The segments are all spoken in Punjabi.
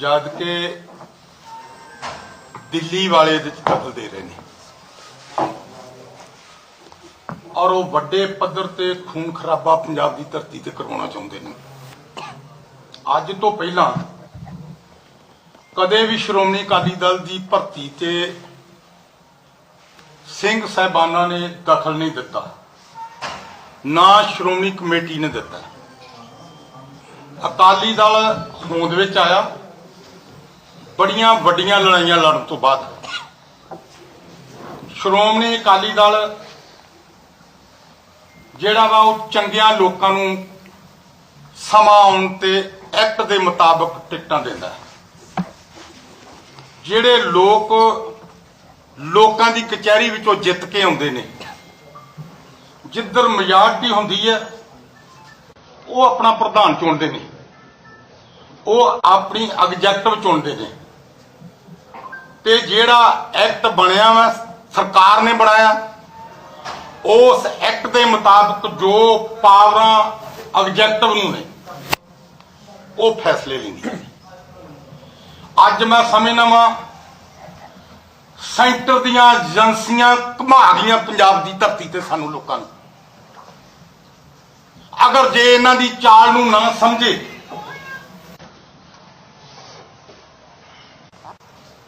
ਜਦ ਕਿ ਦਿੱਲੀ ਵਾਲੇ ਦੇ ਚ ਦਖਲ ਦੇ ਰਹੇ ਨੇ। ਔਰ ਉਹ ਵੱਡੇ ਪੱਧਰ ਤੇ ਖੂਨ ਖਰਾਬਾ ਪੰਜਾਬ ਦੀ ਧਰਤੀ ਤੇ ਕਰਵਾਉਣਾ ਚਾਹੁੰਦੇ ਨੇ। ਅੱਜ ਤੋਂ ਪਹਿਲਾਂ ਕਦੇ ਵੀ ਸ਼੍ਰੋਮਣੀ ਅਕਾਲੀ ਦਲ ਦੀ ਭਰਤੀ ਤੇ ਸਿੰਘ ਸਾਹਿਬਾਨਾਂ ਨੇ ਦਖਲ ਨਹੀਂ ਦਿੱਤਾ। ਨਾ ਸ਼੍ਰੋਮਣੀ ਕਮੇਟੀ ਨੇ ਦਿੱਤਾ। ਅਕਾਲੀ ਦਲ ਹੋਂਦ ਵਿੱਚ ਆਇਆ। ਬੜੀਆਂ ਵੱਡੀਆਂ ਲੜਾਈਆਂ ਲੜਨ ਤੋਂ ਬਾਅਦ। ਸ਼੍ਰੋਮਣੀ ਅਕਾਲੀ ਦਲ ਜਿਹੜਾ ਵਾ ਉਹ ਚੰਗਿਆਂ ਲੋਕਾਂ ਨੂੰ ਸਮਾਂ ਆਉਣ ਤੇ ਐਕਟ ਦੇ ਮੁਤਾਬਕ ਟਿਕਟਾਂ ਦਿੰਦਾ ਜਿਹੜੇ ਲੋਕ ਲੋਕਾਂ ਦੀ ਕਚਹਿਰੀ ਵਿੱਚੋਂ ਜਿੱਤ ਕੇ ਆਉਂਦੇ ਨੇ, ਜਿੱਧਰ ਮਜ਼ਾਰਟੀ ਹੁੰਦੀ ਹੈ, ਉਹ ਆਪਣਾ ਪ੍ਰਧਾਨ ਚੁਣਦੇ ਨੇ, ਉਹ ਆਪਣੀ ਐਗਜ਼ੈਕਟਿਵ ਚੁਣਦੇ ਨੇ। ਤੇ ਜਿਹੜਾ ਐਕਟ ਬਣਿਆ ਵਾ, ਸਰਕਾਰ ਨੇ ਬਣਾਇਆ, ਉਸ ਐਕਟ ਦੇ ਮੁਤਾਬਕ ਜੋ ਪਾਵਰਾਂ ਐਗਜ਼ੈਕਟਿਵ ਨੂੰ ਨੇ, ਉਹ ਫੈਸਲੇ ਲੈਂਦੀ ਹੈ ਅੱਜ ਮੈਂ ਸਮਝਦਾ ਵਾਂ ਸੈਂਟਰ ਦੀਆਂ ਏਜੰਸੀਆਂ ਘੁਮਾ ਗਈਆਂ ਪੰਜਾਬ ਦੀ ਧਰਤੀ ਤੇ ਸਾਨੂੰ ਲੋਕਾਂ ਨੂੰ। ਅਗਰ ਜੇ ਇਹਨਾਂ ਦੀ ਚਾਲ ਨੂੰ ਨਾ ਸਮਝੇ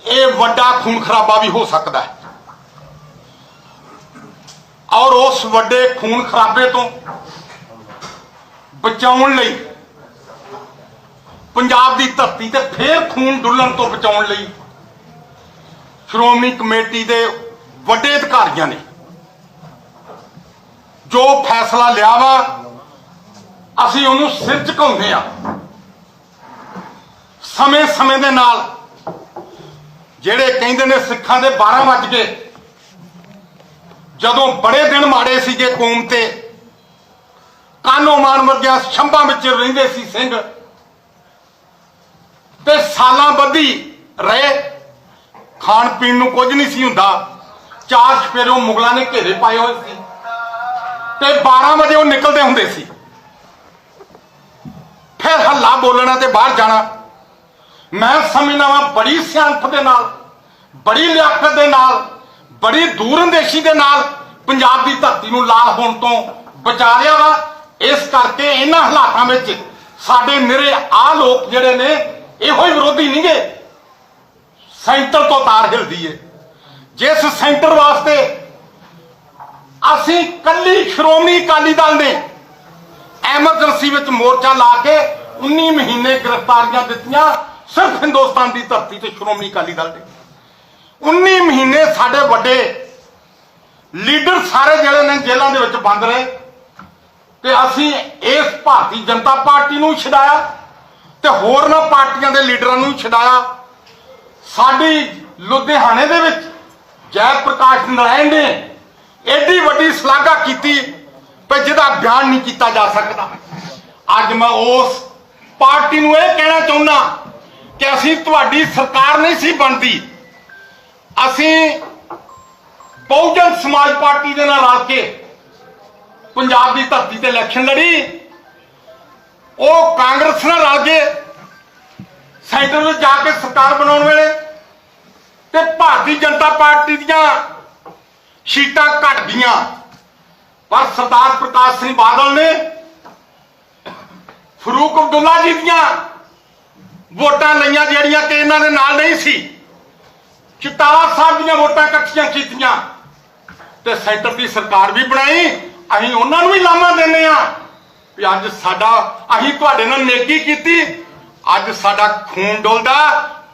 ਇਹ ਵੱਡਾ ਖੂਨ ਖਰਾਬਾ ਵੀ ਹੋ ਸਕਦਾ ਹੈ। ਔਰ ਉਸ ਵੱਡੇ ਖੂਨ ਖਰਾਬੇ ਤੋਂ ਬਚਾਉਣ ਲਈ, ਪੰਜਾਬ ਦੀ ਧਰਤੀ ਤੇ ਫੇਰ ਖੂਨ ਡੁੱਲਣ ਤੋਂ ਬਚਾਉਣ ਲਈ ਸ਼੍ਰੋਮਣੀ ਕਮੇਟੀ ਦੇ ਵੱਡੇ ਅਧਿਕਾਰੀਆਂ ਨੇ ਜੋ ਫੈਸਲਾ ਲਿਆ ਵਾ, ਅਸੀਂ ਉਹਨੂੰ ਸਿਰ ਝੁਕਾਉਂਦੇ ਆ ਸਮੇਂ-ਸਮੇਂ ਦੇ ਨਾਲ ਜਿਹੜੇ ਕਹਿੰਦੇ ਨੇ ਸਿੱਖਾਂ ਦੇ 12 ਵੱਜ ਗਏ। ਜਦੋਂ ਬੜੇ ਦਿਨ ਮਾੜੇ ਸੀਗੇ ਕੌਮ ਤੇ ਕਾਨੋ ਮਾਨ ਵਰਗਿਆ ਛੰਭਾਂ ਵਿੱਚ ਰਹਿੰਦੇ ਸੀ ਸਿੰਘ। ਤੇ ਸਾਲਾਂ ਬੱਧੀ ਰਹੇ, ਖਾਣ ਪੀਣ ਨੂੰ ਕੁਝ ਨਹੀਂ ਸੀ ਹੁੰਦਾ। ਚਾਰ ਸਪੇਰੋਂ ਮੁਗਲਾਂ ਨੇ ਘੇਰੇ ਪਾਏ ਹੋਏ ਸੀ। ਤੇ 12 ਵਜੇ ਉਹ ਨਿਕਲਦੇ ਹੁੰਦੇ ਸੀ। ਫਿਰ ਹੱਲਾ ਬੋਲਣਾ ਤੇ ਬਾਹਰ ਜਾਣਾ। ਮੈਂ ਸਮਝਦਾ ਵਾਂ ਬੜੀ ਸਿਆਣਪ ਦੇ ਨਾਲ, ਬੜੀ ਲਿਆਕਤ ਦੇ ਨਾਲ, ਬੜੀ ਦੂਰਅੰਦੇਸ਼ੀ ਦੇ ਨਾਲ ਪੰਜਾਬ ਦੀ ਧਰਤੀ ਨੂੰ ਲਾਲ ਹੋਣ ਤੋਂ ਬਚਾ ਲਿਆ ਵਾ। ਇਸ ਕਰਕੇ ਇਹਨਾਂ ਹਾਲਾਤਾਂ ਵਿੱਚ ਸਾਡੇ ਨਿਰੇ ਆ ਲੋਕ ਜਿਹੜੇ ਨੇ, ਇਹੋ ਹੀ ਵਿਰੋਧੀ ਨਹੀਂਗੇ ਸੈਂਟਰ ਤੋਂ ਤਾਰ ਹਿਲਦੀ ਏ। ਜਿਸ ਸੈਂਟਰ ਵਾਸਤੇ ਅਸੀਂ ਕੱਲੀ ਸ਼੍ਰੋਮਣੀ ਅਕਾਲੀ ਦਲ ਨੇ ਐਮਰਜੈਂਸੀ ਵਿੱਚ ਮੋਰਚਾ ਲਾ ਕੇ 19 ਮਹੀਨੇ ਗ੍ਰਿਫਤਾਰੀਆਂ ਦਿੱਤੀਆਂ। ਸਿਰਫ ਹਿੰਦੁਸਤਾਨ ਦੀ ਧਰਤੀ ਤੇ ਸ਼੍ਰੋਮਣੀ ਅਕਾਲੀ ਦਲ ਦੇ। 19 ਮਹੀਨੇ ਸਾਡੇ ਵੱਡੇ ਲੀਡਰ ਸਾਰੇ ਜਿਹੜੇ ਨੇ ਜੇਲ੍ਹਾਂ ਦੇ ਵਿੱਚ ਬੰਦ ਰਹੇ ਤੇ ਅਸੀਂ ਇਸ ਭਾਰਤੀ ਜਨਤਾ ਪਾਰਟੀ ਨੂੰ ਛਡਾਇਆ ਤੇ ਹੋਰ ਨਾ ਪਾਰਟੀਆਂ ਦੇ ਲੀਡਰਾਂ ਨੂੰ ਛਡਾਇਆ। ਸਾਡੀ ਲੁਧਿਆਣੇ ਦੇ ਵਿੱਚ ਜੈ ਪ੍ਰਕਾਸ਼ ਨਾਰਾਇਣ ਨੇ ਐਡੀ ਵੱਡੀ ਸ਼ਲਾਘਾ ਕੀਤੀ ਪਰ ਜਿਹਦਾ ਬਿਆਨ ਨਹੀਂ ਕੀਤਾ ਜਾ ਸਕਦਾ। ਅੱਜ ਮੈਂ ਉਸ ਪਾਰਟੀ ਨੂੰ ਇਹ ਕਹਿਣਾ ਚਾਹੁੰਦਾ ਕਿ ਅਸੀਂ ਤੁਹਾਡੀ ਸਰਕਾਰ ਨਹੀਂ ਸੀ ਬਣਦੀ। ਅਸੀਂ ਬਹੁਜਨ ਸਮਾਜ ਪਾਰਟੀ ਦੇ ਨਾਲ ਰਲ ਕੇ ਪੰਜਾਬ ਦੀ ਧਰਤੀ ਤੇ ਇਲੈਕਸ਼ਨ ਲੜੀ। ਉਹ ਕਾਂਗਰਸ ਨਾਲ ਰਲ ਕੇ ਸੈਂਟਰ ਵਿੱਚ ਜਾ ਕੇ ਸਰਕਾਰ ਬਣਾਉਣ ਵੇਲੇ ਤੇ ਭਾਰਤੀ ਜਨਤਾ ਪਾਰਟੀ ਦੀਆਂ ਸੀਟਾਂ ਘਟ ਗਈਆਂ। ਪਰ ਸਰਦਾਰ ਪ੍ਰਕਾਸ਼ ਸਿੰਘ ਬਾਦਲ ਨੇ ਫਰੂਕ ਅਬਦੁੱਲਾ ਜੀ ਦੀਆਂ ਵੋਟਾਂ ਲਈਆਂ ਜਿਹੜੀਆਂ ਕਿ ਇਹਨਾਂ ਦੇ ਨਾਲ ਨਹੀਂ ਸੀ। ਚਿਤਾਰ ਸਾਹਿਬ ਦੀਆਂ ਵੋਟਾਂ ਇਕੱਠੀਆਂ ਕੀਤੀਆਂ। ਤੇ ਸੈਂਟਰ ਦੀ ਸਰਕਾਰ ਵੀ ਬਣਾਈ। ਅਸੀਂ ਉਹਨਾਂ ਨੂੰ ਵੀ ਲਾਮਾ ਦਿੰਨੇ ਆ ਵੀ ਅੱਜ ਸਾਡਾ, ਅਸੀਂ ਤੁਹਾਡੇ ਨਾਲ ਨੇਕੀ ਕੀਤੀ। ਅੱਜ ਸਾਡਾ ਖੂਨ ਡੁੱਲਦਾ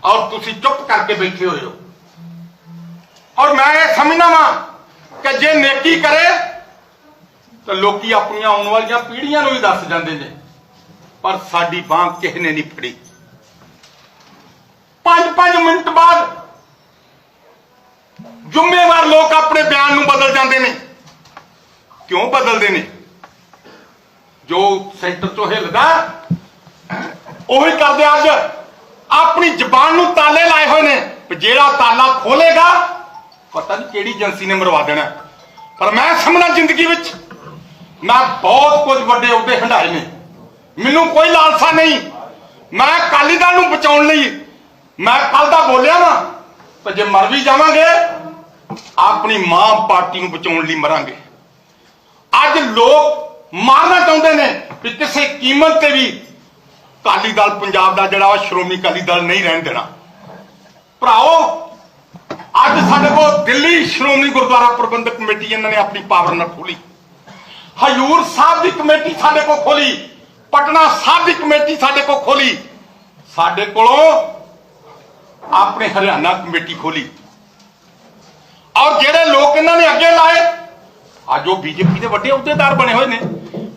ਔਰ ਤੁਸੀਂ ਚੁੱਪ ਕਰਕੇ ਬੈਠੇ ਹੋਏ ਹੋ। ਔਰ ਮੈਂ ਇਹ ਸਮਝਦਾ ਵਾਂ ਕਿ ਜੇ ਨੇਕੀ ਕਰੇ, ਤਾਂ ਲੋਕੀ ਆਪਣੀਆਂ ਆਉਣ ਵਾਲੀਆਂ ਪੀੜ੍ਹੀਆਂ ਨੂੰ ਵੀ ਦੱਸ ਜਾਂਦੇ ਨੇ। ਪਰ ਸਾਡੀ ਬਾਂਹ ਕਿਸੇ ਨੇ ਨਹੀਂ ਫੜੀ। 5-5 ਮਿੰਟ ਬਾਅਦ ਜ਼ਿੰਮੇਵਾਰ ਲੋਕ ਆਪਣੇ ਬਿਆਨ ਨੂੰ ਬਦਲ ਜਾਂਦੇ ਨੇ। ਕਿਉਂ ਬਦਲਦੇ ਨੇ? ਜੋ ਸੈਂਟਰ ਤੋਂ ਹਿੱਲਦਾ, ਉਹੀ ਕਰਦੇ ਅੱਜ। ਆਪਣੀ ਜ਼ਬਾਨ ਨੂੰ ਤਾਲੇ ਲਾਏ ਹੋਏ ਨੇ ਜਿਹੜਾ ਤਾਲਾ ਖੋਲੇਗਾ, ਪਤਾ ਨਹੀਂ ਕਿਹੜੀ ਏਜੰਸੀ ਨੇ ਮਰਵਾ ਦੇਣਾ। ਪਰ ਮੈਂ ਸਮਝਣਾ ਜ਼ਿੰਦਗੀ ਵਿੱਚ ਮੈਂ ਬਹੁਤ ਕੁਝ ਵੱਡੇ ਅਹੁਦੇ ਹੰਡਾਏ ਨੇ। ਮੈਨੂੰ ਕੋਈ ਲਾਲਸਾ ਨਹੀਂ। ਮੈਂ ਅਕਾਲੀ ਦਲ ਨੂੰ ਬਚਾਉਣ ਲਈ ਮੈਂ ਕੱਲ ਦਾ ਬੋਲਿਆ ਨਾ, ਤੇ ਜੇ ਮਰ ਵੀ ਜਾਵਾਂਗੇ, ਆਪਣੀ ਮਾਂ ਪਾਰਟੀ ਨੂੰ ਬਚਾਉਣ ਲਈ ਮਰਾਂਗੇ। ਅੱਜ ਲੋਕ ਮਾਰਨਾ ਚਾਹੁੰਦੇ ਨੇ ਕਿ ਕਿਸੇ ਕੀਮਤ ਤੇ ਵੀ ਅਕਾਲੀ ਦਲ ਪੰਜਾਬ ਦਾ ਜਿਹੜਾ ਸ਼੍ਰੋਮਣੀ ਅਕਾਲੀ ਦਲ ਨਹੀਂ ਰਹਿਣ ਦੇਣਾ। ਭਰਾਓ, ਅੱਜ ਸਾਡੇ ਕੋਲ ਦਿੱਲੀ ਸ਼੍ਰੋਮਣੀ ਗੁਰਦੁਆਰਾ ਪ੍ਰਬੰਧਕ ਕਮੇਟੀ ਇਹਨਾਂ ਨੇ ਆਪਣੀ ਪਾਵਰ ਨਾਲ ਖੋਲੀ। ਹਜੂਰ ਸਾਹਿਬ ਦੀ ਕਮੇਟੀ ਸਾਡੇ ਕੋਲ ਖੋਲੀ, ਪਟਨਾ ਸਾਹਿਬ ਦੀ ਕਮੇਟੀ ਸਾਡੇ ਕੋਲ ਖੋਲੀ। ਸਾਡੇ ਕੋਲੋਂ ਆਪਣੇ ਹਰਿਆਣਾ ਕਮੇਟੀ ਖੋਲੀ। ਔਰ ਜਿਹੜੇ ਲੋਕ ਇਹਨਾਂ ਨੇ ਅੱਗੇ ਲਾਏ, ਅੱਜ ਉਹ ਬੀਜੇਪੀ ਦੇ ਵੱਡੇ ਅਹੁਦੇਦਾਰ ਬਣੇ ਹੋਏ ਨੇ।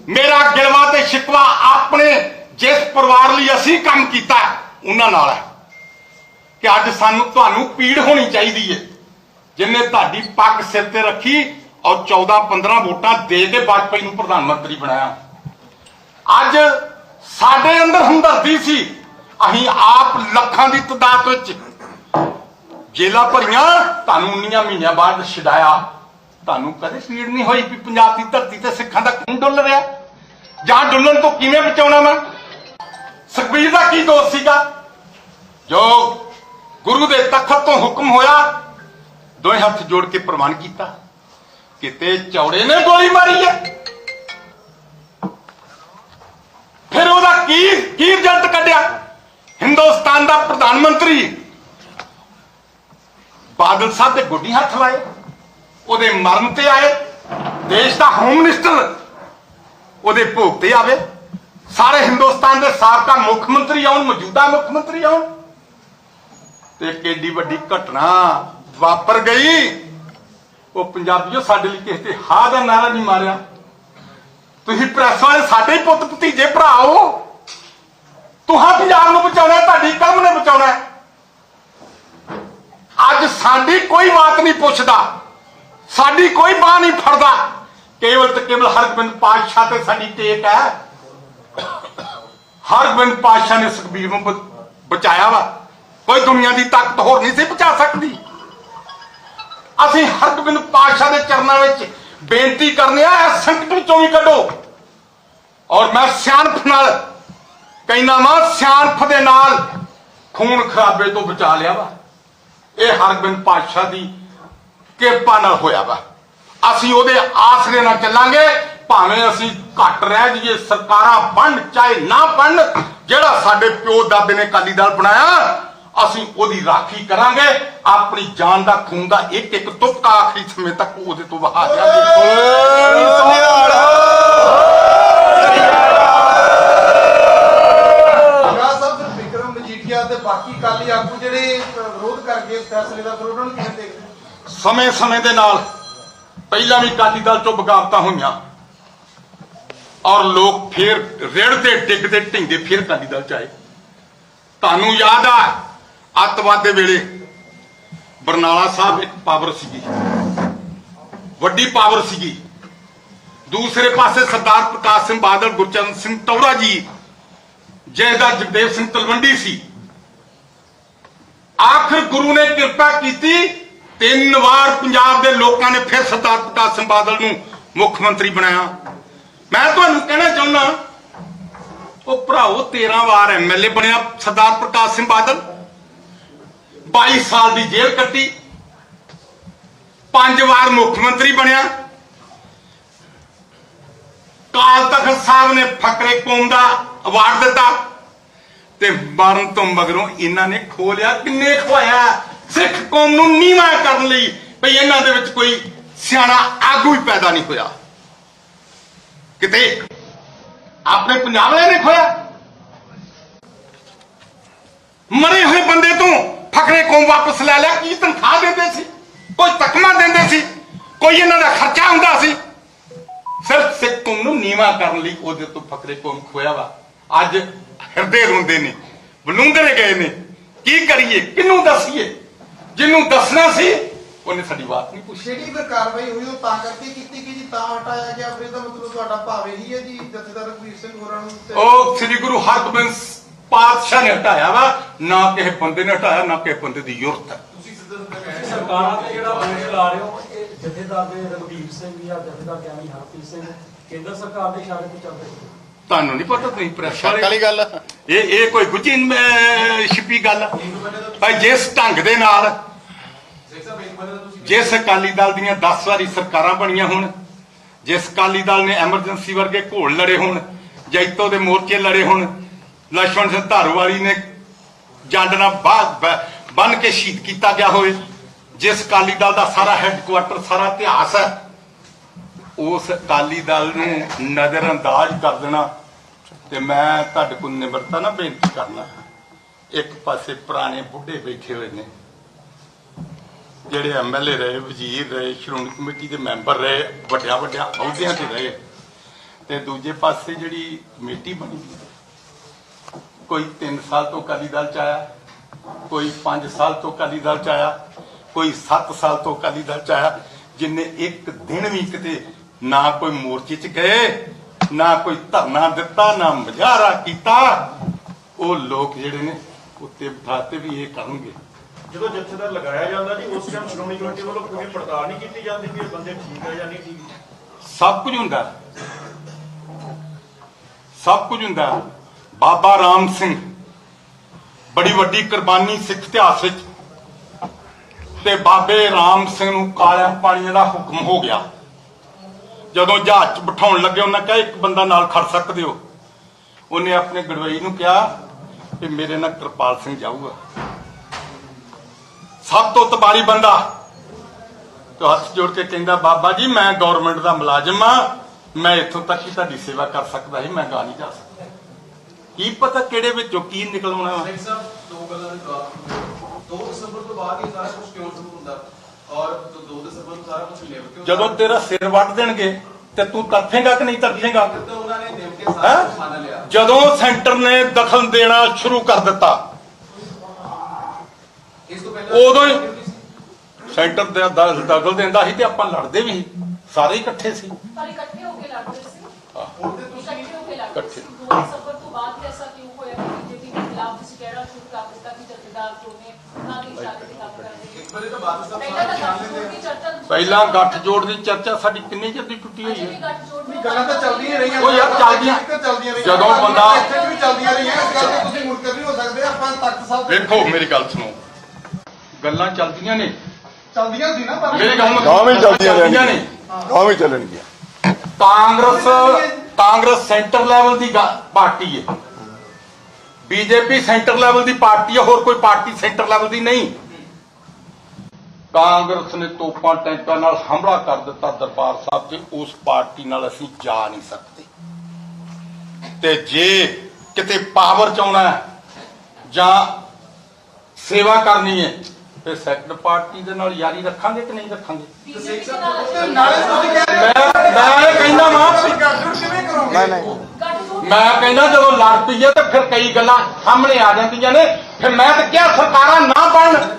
ਮੇਰਾ ਗਿਲਵਾ ਤੇ ਸ਼ਿਕਵਾ ਆਪਣੇ ਜਿਸ ਪਰਿਵਾਰ ਲਈ ਅਸੀਂ ਕੰਮ ਕੀਤਾ, ਉਹਨਾਂ ਨਾਲ ਹੈ। ਕਿ ਅੱਜ ਸਾਨੂੰ ਤੁਹਾਨੂੰ ਪੀੜ ਹੋਣੀ ਚਾਹੀਦੀ ਹੈ ਜਿਨੇ ਤੁਹਾਡੀ ਪੱਗ ਸਿਰ ਤੇ ਰੱਖੀ ਔਰ 14 15 ਵੋਟਾਂ ਦੇ ਕੇ ਵਾਜਪਾਈ ਨੂੰ ਪ੍ਰਧਾਨ ਮੰਤਰੀ ਬਣਾਇਆ। ਅੱਜ ਸਾਡੇ ਅੰਦਰ ਹਮਦਰਦੀ ਸੀ ਅਸੀਂ ਆਪ ਲੱਖਾਂ ਦੀ ਤਦਾਦ ਵਿੱਚ ਜੇਲਾ ਭਰੀਆਂ, ਤੁਹਾਨੂੰ 19 ਮਹੀਨਿਆਂ ਬਾਅਦ ਛਡਾਇਆ। ਤੁਹਾਨੂੰ ਕਦੇ ਪੀੜ ਨਹੀਂ ਹੋਈ ਵੀ ਪੰਜਾਬ ਦੀ ਧਰਤੀ ਤੇ ਸਿੱਖਾਂ ਦਾ ਖੂਨ ਡੁੱਲ ਰਿਹਾ। ਜਾਂ ਡੁੱਲਣ ਤੋਂ ਕਿਵੇਂ ਬਚਾਉਣਾ ਮੈਂ? ਸੁਖਬੀਰ ਦਾ ਕੀ ਦੋਸ਼ ਸੀਗਾ? ਜੋ ਗੁਰੂ ਦੇ ਤਖਤ ਤੋਂ ਹੁਕਮ ਹੋਇਆ, ਦੋਵੇਂ ਹੱਥ ਜੋੜ ਕੇ ਪ੍ਰਵਾਨ ਕੀਤਾ ਕਿਤੇ ਚੌੜੇ ਨੇ ਗੋਲੀ ਮਾਰੀ ਹੈ ਫਿਰ ਉਹਦਾ ਕੀ ਕੀ ਰਿਜ਼ਲਟ ਕੱਢਿਆ ਹਿੰਦੁਸਤਾਨ ਦਾ ਪ੍ਰਧਾਨ ਮੰਤਰੀ ਬਾਦਲ ਸਾਹਿਬ ਦੇ ਗੋਡੀ ਹੱਥ ਲਾਏ, ਉਹਦੇ ਮਰਨ ਤੇ ਆਏ, ਦੇਸ਼ ਦਾ ਹੋਮ ਮਿਨਿਸਟਰ ਉਹਦੇ ਭੋਗ ਤੇ ਆਵੇ। ਸਾਰੇ ਹਿੰਦੁਸਤਾਨ ਦੇ ਸਾਬਕਾ ਮੁੱਖ ਮੰਤਰੀ ਆਉਣ, ਮੌਜੂਦਾ ਮੁੱਖ ਮੰਤਰੀ ਆਉਣ। ਤੇ ਕਿੱਡੀ ਵੱਡੀ ਘਟਨਾ ਵਾਪਰ ਗਈ। ਉਹ ਪੰਜਾਬੀਓ ਸਾਡੇ ਲਈ ਕਿਸੇ ਤੇ ਹਾ ਦਾ ਨਾਰਾ ਨਹੀਂ ਮਾਰਿਆ। ਤੁਸੀਂ ਪ੍ਰੈਸ ਵਾਲੇ ਸਾਡੇ ਹੀ ਪੁੱਤ ਭਤੀਜੇ ਭਰਾ ਹੋ। ਤੁਹਾਂ ਪੰਜਾਬ ਨੂੰ ਬਚਾਉਣਾ ਤੁਹਾਡੀ ਕਲਮ ਨੇ ਬਚਾਉਣਾ ਅੱਜ ਸਾਡੀ ਕੋਈ ਬਾਤ ਨਹੀਂ ਪੁੱਛਦਾ। ਸਾਡੀ ਕੋਈ ਬਾਹ ਨਹੀਂ ਫੜਦਾ। ਕੇਵਲ ਤੇ ਕੇਵਲ ਹਰਗੋਬਿੰਦ ਪਾਤਸ਼ਾਹ ਤੇ ਸਾਡੀ ਟੇਕ ਹੈ। ਹਰਗੋਬਿੰਦ ਪਾਤਸ਼ਾਹ ਨੇ ਸੁਖਬੀਰ ਨੂੰ ਬਚਾਇਆ ਵਾ। ਕੋਈ ਦੁਨੀਆ ਦੀ ਤਾਕਤ ਹੋਰ ਨਹੀਂ ਸੀ ਬਚਾ ਸਕਦੀ। ਅਸੀਂ ਹਰਗੋਬਿੰਦ ਪਾਤਸ਼ਾਹ ਦੇ ਚਰਨਾਂ ਵਿੱਚ ਬੇਨਤੀ ਕਰਨੇ ਆ, ਇਸ ਸੰਕਟ ਵਿੱਚੋਂ ਵੀ ਕੱਢੋ। ਔਰ ਮੈਂ ਸਿਆਣਪ ਨਾਲ ਕਹਿੰਦਾ ਵਾਂ, ਸਿਆਣਪ ਦੇ ਨਾਲ ਖੂਨ ਖਰਾਬੇ ਤੋਂ ਬਚਾ ਲਿਆ ਵਾ। ਇਹ ਹਰਗੋਬਿੰਦ ਪਾਤਸ਼ਾਹ ਦੀ ਕਿਰਪਾ ਨਾਲ ਹੋਇਆ ਵਾ। ਅਸੀਂ ਉਹਦੇ ਆਸਰੇ ਨਾਲ ਚੱਲਾਂਗੇ ਭਾਵੇਂ ਅਸੀਂ ਘੱਟ ਰਹਿ ਜਾਈਏ ਸਰਕਾਰਾਂ ਬਣ ਚਾਹੇ ਨਾ ਬਣ ਜਿਹੜਾ ਸਾਡੇ ਪਿਓ ਦਾਦੇ ਨੇ ਅਕਾਲੀ ਦਲ ਬਣਾਇਆ ਅਸੀਂ ਉਹਦੀ ਰਾਖੀ ਕਰਾਂਗੇ। ਆਪਣੀ ਜਾਨ ਦਾ ਖੂਨ ਦਾ ਇੱਕ ਇੱਕ ਤੁਪਕਾ ਆਖਰੀ ਸਮੇਂ ਤੱਕ ਉਹਦੇ ਤੋਂ ਵਹਾ ਮਜੀਠੀਆ ਤੇ ਬਾਕੀ ਕਾਲੀ ਆਗੂ ਜਿਹੜੇ ਫੈਸਲੇ ਦਾ ਫਿਰ ਕਿਵੇਂ ਦੇਖਦੇ? ਸਮੇਂ ਸਮੇਂ ਦੇ ਨਾਲ ਪਹਿਲਾਂ ਵੀ ਅਕਾਲੀ ਦਲ ਚੋਂ ਬਗਾਵਤਾਂ ਹੋਈਆਂ ਔਰ ਲੋਕ ਫੇਰ ਰੇੜ ਰੇੜਦੇ, ਡਿੱਗਦੇ ਢਿੰਗੇ ਫੇਰ ਅਕਾਲੀ ਦਲ ਚ ਆਏ। ਤੁਹਾਨੂੰ ਯਾਦ ਆ, ਅੱਤਵਾਦ ਦੇ ਵੇਲੇ ਬਰਨਾਲਾ ਸਾਹਿਬ ਇੱਕ ਪਾਵਰ ਸੀਗੀ। ਵੱਡੀ ਪਾਵਰ ਸੀਗੀ। ਦੂਸਰੇ ਪਾਸੇ ਸਰਦਾਰ ਪ੍ਰਕਾਸ਼ ਸਿੰਘ ਬਾਦਲ, ਗੁਰਚਰਨ ਸਿੰਘ ਟੌੜਾ ਜੀ ਜਿਹਦਾ ਜਗਦੇਵ ਸਿੰਘ ਤਲਵੰਡੀ ਸੀ। ਆਖਰ ਗੁਰੂ ਨੇ ਕਿਰਪਾ ਕੀਤੀ, ਤਿੰਨ ਵਾਰ ਪੰਜਾਬ ਦੇ ਲੋਕਾਂ ਨੇ ਫਿਰ ਸਰਦਾਰ ਪ੍ਰਕਾਸ਼ ਸਿੰਘ ਬਾਦਲ ਨੂੰ ਮੁੱਖ ਮੰਤਰੀ ਬਣਾਇਆ। ਮੈਂ ਤੁਹਾਨੂੰ ਕਹਿਣਾ ਚਾਹੁੰਦਾ, ਉਹ ਭਰਾਓ 13 ਵਾਰ ਐਮਐਲਏ ਬਣਿਆ ਸਰਦਾਰ ਪ੍ਰਕਾਸ਼ ਸਿੰਘ ਬਾਦਲ। 22 ਸਾਲ ਦੀ ਜੇਲ੍ਹ ਕੱਟੀ। ਪੰਜ ਵਾਰ ਮੁੱਖ ਮੰਤਰੀ ਬਣਿਆ। ਕਾਲ ਤਖਤ ਸਾਹਿਬ ਨੇ ਫਕਰੇ ਕੌਮ ਦਾ ਅਵਾਰਡ ਦਿੱਤਾ। ਤੇ ਮਰਨ ਤੋਂ ਮਗਰੋਂ ਇਹਨਾਂ ਨੇ ਖੋਲਿਆ। ਕਿੰਨੇ ਖਵਾਇਆ? ਸਿੱਖ ਕੌਮ ਨੂੰ ਨੀਵਾ ਕਰਨ ਲਈ ਭਈ ਇਹਨਾਂ ਦੇ ਵਿੱਚ ਕੋਈ ਸਿਆਣਾ ਆਗੂ ਹੀ ਪੈਦਾ ਨਹੀਂ ਹੋਇਆ। ਕਿਤੇ ਆਪਣੇ ਪੰਜਾਬ ਵਾਲਿਆਂ ਨੇ ਖੋਇਆ? ਮਰੇ ਹੋਏ ਬੰਦੇ ਤੋਂ ਫਕਰੇ ਕੌਮ ਵਾਪਸ ਲੈ ਲਿਆ। ਕੀ ਤਨਖਾਹ ਦਿੰਦੇ ਸੀ? ਕੋਈ ਤਕਮਾ ਦਿੰਦੇ ਸੀ? ਕੋਈ ਇਹਨਾਂ ਦਾ ਖਰਚਾ ਹੁੰਦਾ ਸੀ? ਸਿਰਫ ਸਿੱਖ ਕੌਮ ਨੂੰ ਨੀਵਾ ਕਰਨ ਲਈ ਉਹਦੇ ਤੋਂ ਫਕਰੇ ਕੌਮ ਖੋਇਆ ਵਾ। ਅੱਜ ਹਿਰਦੇ ਰੋਂਦੇ ਨੇ ਬਲੂੰਦਰੇ ਗਏ ਨੇ। ਕੀ ਕਰੀਏ? ਕਿਹਨੂੰ ਦੱਸੀਏ? ਜਿਹਨੂੰ ਦੱਸਣਾ ਸੀ ਉਹਨੇ ਸਾਡੀ ਬਾਤ ਨਹੀਂ ਪੁੱਛੀ। ਜਿਹੜੀ ਫਿਰ ਕਾਰਵਾਈ ਹੋਈ ਉਹ ਤਾਂ ਕਰਕੇ ਕੀਤੀ ਕਿ ਜੀ ਤਾਂ ਹਟਾਇਆ ਗਿਆ ਫਿਰ ਇਹਦਾ ਮਤਲਬ ਤੁਹਾਡਾ ਭਾਵ ਇਹੀ ਹੈ ਜੀ ਜਥੇਦਾਰ ਰਘਵੀਰ ਸਿੰਘ ਹੋਰਾਂ ਨੂੰ ਉਹ ਸ੍ਰੀ ਗੁਰੂ ਹਰਗੋਬਿੰਦ ਪਾਤਸ਼ਾਹ ਨੇ ਹਟਾਇਆ ਵਾ ਨਾ ਕਿਸੇ ਬੰਦੇ ਨੇ ਹਟਾਇਆ ਨਾ ਕਿਸੇ ਬੰਦੇ ਦੀ ਯੁਰਤ ਹੈ। ਸਰਕਾਰਾਂ ਤੇ ਜਿਹੜਾ ਦੋਸ਼ ਲਾ ਰਹੇ ਹੋ ਇਹ ਜਥੇਦਾਰ ਦੇ ਰਘਬੀਰ ਸਿੰਘ ਜਾਂ ਜਥੇਦਾਰ ਗਿਆਨੀ ਹਰਪ੍ਰੀਤ ਸਿੰਘ ਕੇਂਦਰ ਸਰਕਾਰ ਦੇ ਇਸ਼ਾਰੇ ਤੇ ਚੱਲ ਰਹੇ ਨੇ। ਤੁਹਾਨੂੰ ਨਹੀਂ ਪਤਾ ਤੁਸੀਂ ਪ੍ਰੈਸ ਵਾਲੇ ਵਾਲੀ ਗੱਲ। ਇਹ ਇਹ ਕੋਈ ਗੁੱਜੀ ਛਿਪੀ ਗੱਲ। ਭਾਈ ਜਿਸ ਢੰਗ ਦੇ ਨਾਲ ਜਿਸ ਅਕਾਲੀ ਦਲ ਦੀਆਂ 10 ਵਾਰੀ ਸਰਕਾਰਾਂ ਬਣੀਆਂ ਹੋਣ ਜਿਸ ਅਕਾਲੀ ਦਲ ਨੇ ਐਮਰਜੈਂਸੀ ਵਰਗੇ ਘੋਲ ਲੜੇ ਹੋਣ ਜੈਤੋ ਦੇ ਮੋਰਚੇ ਲੜੇ ਹੋਣ ਲਛਮਣ ਸਿੰਘ ਧਾਰੋਵਾਲੀ ਨੇ ਜੰਡ ਨਾਲ ਬਾਹ ਬੰਨ ਕੇ ਸ਼ਹੀਦ ਕੀਤਾ ਗਿਆ ਹੋਵੇ ਜਿਸ ਅਕਾਲੀ ਦਲ ਦਾ ਸਾਰਾ ਹੈੱਡਕੁਆਟਰ ਸਾਰਾ ਇਤਿਹਾਸ ਹੈ ਉਸ ਅਕਾਲੀ ਦਲ ਨੂੰ ਨਜ਼ਰਅੰਦਾਜ਼ ਕਰ ਦੇਣਾ ਤੇ ਮੈਂ ਤੁਹਾਡੇ ਕੋਲ ਨਿਮਰਤਾ ਨਾ ਬੇਨਤੀ ਕਰਨਾ ਇੱਕ ਪਾਸੇ ਪੁਰਾਣੇ ਬੁੱਢੇ ਬੈਠੇ ਹੋਏ ਨੇ। ਜਿਹੜੇ ਐਮਐਲਏ ਰਹੇ, ਵਜ਼ੀਰ ਰਹੇ, ਸ਼੍ਰੋਮਣੀ ਕਮੇਟੀ ਦੇ ਮੈਂਬਰ ਰਹੇ, ਵੱਡਿਆਂ ਵੱਡਿਆਂ ਅਹੁਦਿਆਂ ਤੇ ਰਹੇ। ਤੇ ਦੂਜੇ ਪਾਸੇ ਜਿਹੜੀ ਕਮੇਟੀ ਬਣੀ ਕੋਈ 3 ਸਾਲ ਤੋਂ ਅਕਾਲੀ ਦਲ ਚ ਆਇਆ, ਕੋਈ 5 ਸਾਲ ਤੋਂ ਅਕਾਲੀ ਦਲ ਚ ਆਇਆ, ਕੋਈ 7 ਸਾਲ ਤੋਂ ਅਕਾਲੀ ਦਲ ਚ ਆਇਆ, ਜਿਨੇ ਇੱਕ ਦਿਨ ਵੀ ਕਿਤੇ ਨਾ ਕੋਈ ਮੋਰਚੇ ਚ ਗਏ ਨਾ ਕੋਈ ਧਰਨਾ ਦਿੱਤਾ ਨਾ ਮੁਜ਼ਾਹਰਾ ਕੀਤਾ ਉਹ ਲੋਕ ਜਿਹੜੇ ਨੇ ਉੱਤੇ ਬਿਠਾਤੇ ਵੀ ਇਹ ਕਰਨਗੇ ਜਦੋਂ ਜਥੇਦਾਰ ਲਗਾਇਆ ਜਾਂਦਾ ਜੀ ਉਸ ਟਾਈਮ ਸ਼੍ਰੋਮਣੀ ਕਮੇਟੀ ਵੱਲੋਂ ਕੋਈ ਪੜਤਾਲ ਨਹੀਂ ਕੀਤੀ ਜਾਂਦੀ ਵੀ ਇਹ ਬੰਦੇ ਠੀਕ ਆ ਜਾਂ ਨਹੀਂ ਠੀਕ ਸਭ ਕੁਝ ਹੁੰਦਾ। ਸਭ ਕੁਝ ਹੁੰਦਾ। ਬਾਬਾ ਰਾਮ ਸਿੰਘ ਬੜੀ ਵੱਡੀ ਕੁਰਬਾਨੀ ਸਿੱਖ ਇਤਿਹਾਸ ਵਿੱਚ ਤੇ ਬਾਬੇ ਰਾਮ ਸਿੰਘ ਨੂੰ ਕਾਲਿਆਂ ਪਾਣੀਆਂ ਦਾ ਹੁਕਮ ਹੋ ਗਿਆ ਜਦੋਂ ਜਹਾਜ਼ 'ਚ ਬਿਠਾਉਣ ਲੱਗੇ, ਉਹਨਾਂ ਕਿਹਾ, ਇੱਕ ਬੰਦਾ ਨਾਲ ਖੜ ਸਕਦੇ ਹੋ। ਉਹਨੇ ਆਪਣੇ ਗੜਵਈ ਨੂੰ ਕਿਹਾ ਕਿ ਮੇਰੇ ਨਾਲ ਕਿਰਪਾਲ ਸਿੰਘ ਜਾਊਗਾ। ਸਭ ਤੋਂ ਤਬਾਰੀ ਬੰਦਾ ਤੇ ਹੱਥ ਜੋੜ ਕੇ ਕਹਿੰਦਾ, ਬਾਬਾ ਜੀ, ਮੈਂ ਗਵਰਨਮੈਂਟ ਦਾ ਮੁਲਾਜ਼ਮ ਆ ਮੈਂ ਇੱਥੋਂ ਤੱਕ ਹੀ ਤੁਹਾਡੀ ਸੇਵਾ ਕਰ ਸਕਦਾ ਸੀ, ਮੈਂ ਗਾ ਨਹੀਂ ਜਾ ਸਕਦਾ। ਕੀ ਪਤਾ ਕਿਹੜੇ ਵਿੱਚੋਂ ਕੀ ਨਿਕਲ ਆਉਣਾ ਵਾ। ਸਿੰਘ ਸਾਹਿਬ, ਦੋ ਗੱਲਾਂ ਦੇ ਜਵਾਬ 2 ਦਸੰਬਰ ਤੋਂ ਬਾਅਦ ਹੀ ਸਾਰਾ ਕੁਝ ਕਿਉਂ ਸ਼ੁਰੂ ਹੁੰਦਾ? ਔਰ 2 ਦਸੰਬਰ ਨੂੰ ਸਾਰਾ ਕੁਝ ਲਿਵ ਕਿਉਂ ਜਦੋਂ ਤੇਰਾ ਸਿਰ ਵੱਢ ਦੇਣਗੇ ਤੇ ਤੂੰ ਤਰਫੇਗਾ ਕਿ ਨਹੀਂ ਤਰਫੇਗਾ? ਤਾਂ ਉਹਨਾਂ ਨੇ ਨਿਮ ਕੇ ਸਾਰਾ ਕੁਝ ਮੰਨ ਲਿਆ। ਹੈਂ? ਜਦੋਂ ਸੈਂਟਰ ਨੇ ਦਖਲ ਦੇਣਾ ਸ਼ੁਰੂ ਕਰ ਦਿੱਤਾ। ਇਸ ਤੋਂ ਪਹਿਲਾਂ ਉਦੋਂ ਹੀ- ਸੈਂਟਰ ਦੇ ਦ- ਦਖਲ ਦਿੰਦਾ ਸੀ ਤੇ ਆਪਾਂ ਲੜਦੇ ਵੀ ਸੀ। ਸਾਰੇ ਇਕੱਠੇ ਸੀ। ਪਰ ਇਕੱਠੇ ਹੋ ਕੇ ਲੜਦੇ ਸੀ। ਹੁਣ ਤੇ ਤੁਸੀਂ ਇਕੱਠੇ ਹੋ ਕੇ ਲੜਦੇ ਇਕੱਠੇ। ਸੀ ਦੋ ਸਫਰ ਤੋਂ ਬਾਅਦ ਹੀ ਐਸਾ ਕਿਉਂ ਹੋਇਆ ਕਿ ਬੀਜੇਪੀ ਦੇ ਖਿਲਾਫ ਤੁਸੀਂ ਕਿਹੜਾ ਸ਼ੁਰੂ ਕਰ ਦਿੱਤਾ ਕਿ ਜਥੇਦਾਰ ਜੋ ਨੇ ਉਹਨਾਂ ਦੇ ਇਸ਼ਾਰੇ ਤੇ ਕੰਮ ਕਰਦੇ ਇੱਕ ਵਾਰੀ ਤਾਂ ਬਾਤ ਸਾਹਿਬ ਪਹਿਲਾਂ ਗੱਠਜੋੜ ਲੈਂਦੇ ਦੀ ਚਰਚਾ ਸਾਡੀ ਕਿੰਨੇ ਚਿਰ ਦੀ ਟੁੱਟੀ ਹੋਈ ਹੈ? ਗੱਲਾਂ ਤਾਂ ਚੱਲਦੀਆਂ ਰਹੀਆਂ। ਉਹ ਯਾਰ ਚੱਲਦੀਆਂ- ਇੱਕ ਚੱਲਦੀਆਂ ਰਹੀਆਂ। ਜਦੋਂ ਬੰਦਾ- ਇੱਥੇ ਵੀ ਚੱਲਦੀਆਂ ਰਹੀਆਂ। ਇਸ ਗੱਲ ਤੇ ਤੁਸੀਂ ਮੁਨਕਰ ਨਹੀਂ ਹੋ ਸਕਦੇ ਆਪਾਂ ਤਖਤ ਸਾਹਿਬ ਤੇ- ਵੇਖੋ ਮੇਰੀ ਗੱਲ ਸੁਣੋ। ਗੱਲਾਂ ਚੱਲਦੀਆਂ ਨੇ। ਚੱਲਦੀਆਂ ਸੀ ਨਾ ਪਰ ਮੇਰੀ ਗੱਲ ਨੂੰ ਗਾਂ ਵੀ ਚੱਲਦੀਆਂ ਨੇ ਰਹਿਣਗੀਆਂ। ਗਾਂ ਵੀ ਚੱਲਣਗੀਆਂ। ਕਾਂਗਰਸ ਕਾਂਗਰਸ ਸੈਂਟਰ ਲੈਵਲ ਦੀ ਪਾਰਟੀ ਹੈ। ਬੀਜੇਪੀ ਸੈਂਟਰ ਲੈਵਲ ਦੀ ਪਾਰਟੀ ਹੈ ਹੋਰ ਕੋਈ ਪਾਰਟੀ ਸੈਂਟਰ ਲੈਵਲ ਦੀ ਨਹੀਂ। ਕਾਂਗਰਸ ਨੇ ਤੋਪਾਂ ਟੈਂਕਾਂ ਨਾਲ ਹਮਲਾ ਕਰ ਦਿੱਤਾ ਦਰਬਾਰ ਸਾਹਿਬ ਤੇ ਉਸ ਪਾਰਟੀ ਨਾਲ ਅਸੀਂ ਜਾ ਨਹੀਂ ਸਕਦੇ। ਤੇ ਜੇ ਕਿਤੇ ਪਾਵਰ ਚ ਆਉਣਾ ਹੈ ਜਾਂ ਸੇਵਾ ਕਰਨੀ ਹੈ ਤੇ ਸੈਕਟਰ ਪਾਰਟੀ ਦੇ ਨਾਲ ਯਾਰੀ ਰੱਖਾਂਗੇ ਕਿ ਨਹੀਂ ਰੱਖਾਂਗੇ? ਮੈਂ ਕਹਿੰਦਾ ਮੈਂ ਜਦੋਂ ਲੜ ਪਈਏ ਤੇ ਫਿਰ ਕਈ ਗੱਲਾਂ ਸਾਹਮਣੇ ਆ ਜਾਂਦੀਆਂ ਨੇ ਫਿਰ ਮੈਂ ਤਾਂ ਕਿਹਾ ਸਰਕਾਰਾਂ ਨਾ ਬਣਨ।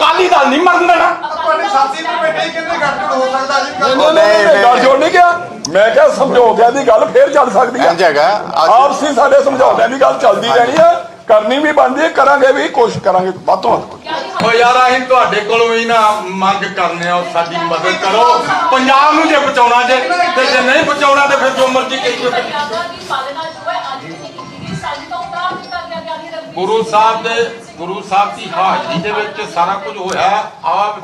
ਕਾਲੀ ਦਲ ਨਹੀਂ ਮਰਨ ਦੇਣਾ ਤੁਹਾਡੇ ਸਾਥੀ ਨੂੰ ਬੈਠੇ ਹੀ ਕਹਿੰਦੇ ਗੱਠਜੋੜ ਹੋ ਸਕਦਾ ਜੀ ਨਹੀਂ, ਨਹੀਂ, ਗੱਲ ਜੋੜ ਨਹੀਂ ਗਿਆ। ਮੈਂ ਕਿਹਾ ਸਮਝੌਤਿਆਂ ਦੀ ਗੱਲ ਫੇਰ ਚੱਲ ਸਕਦੀ ਹੈ ਇੰਝ ਹੈਗਾ। ਅੱਜ ਆਪਸੀ ਸਾਡੇ ਸਮਝੌਤਿਆਂ ਦੀ ਗੱਲ ਚੱਲਦੀ ਰਹਿਣੀ ਹੈ ਕਰਨੀ ਵੀ ਬਣਦੀ ਹੈ ਕਰਾਂਗੇ ਵੀ ਕੋਸ਼ਿਸ਼ ਕਰਾਂਗੇ ਵੱਧ ਤੋਂ ਵੱਧ। ਓ ਯਾਰ ਅਸੀਂ ਤੁਹਾਡੇ ਕੋਲੋਂ ਹੀ ਨਾ ਮੰਗ ਕਰਨੇ ਆ ਸਾਡੀ ਮਦਦ ਕਰੋ। ਪੰਜਾਬ ਨੂੰ ਜੇ ਬਚਾਉਣਾ ਜੇ ਤੇ ਜੇ ਨਹੀਂ ਬਚਾਉਣਾ ਤੇ ਫਿਰ ਜੋ ਮਰਜ਼ੀ ਕਰੀ ਮਰਿਆਦਾ ਦੀ ਪਾਲਣਾ ਜੋ ਹੈ ਗੁਰੂ ਸਾਹਿਬ ਦੇ ਗੁਰੂ ਸਾਹਿਬ ਦੀ ਹਾਜ਼ਰੀ ਦੇ ਵਿੱਚ ਸਾਰਾ ਕੁਝ ਹੋਇਆ। ਆਪ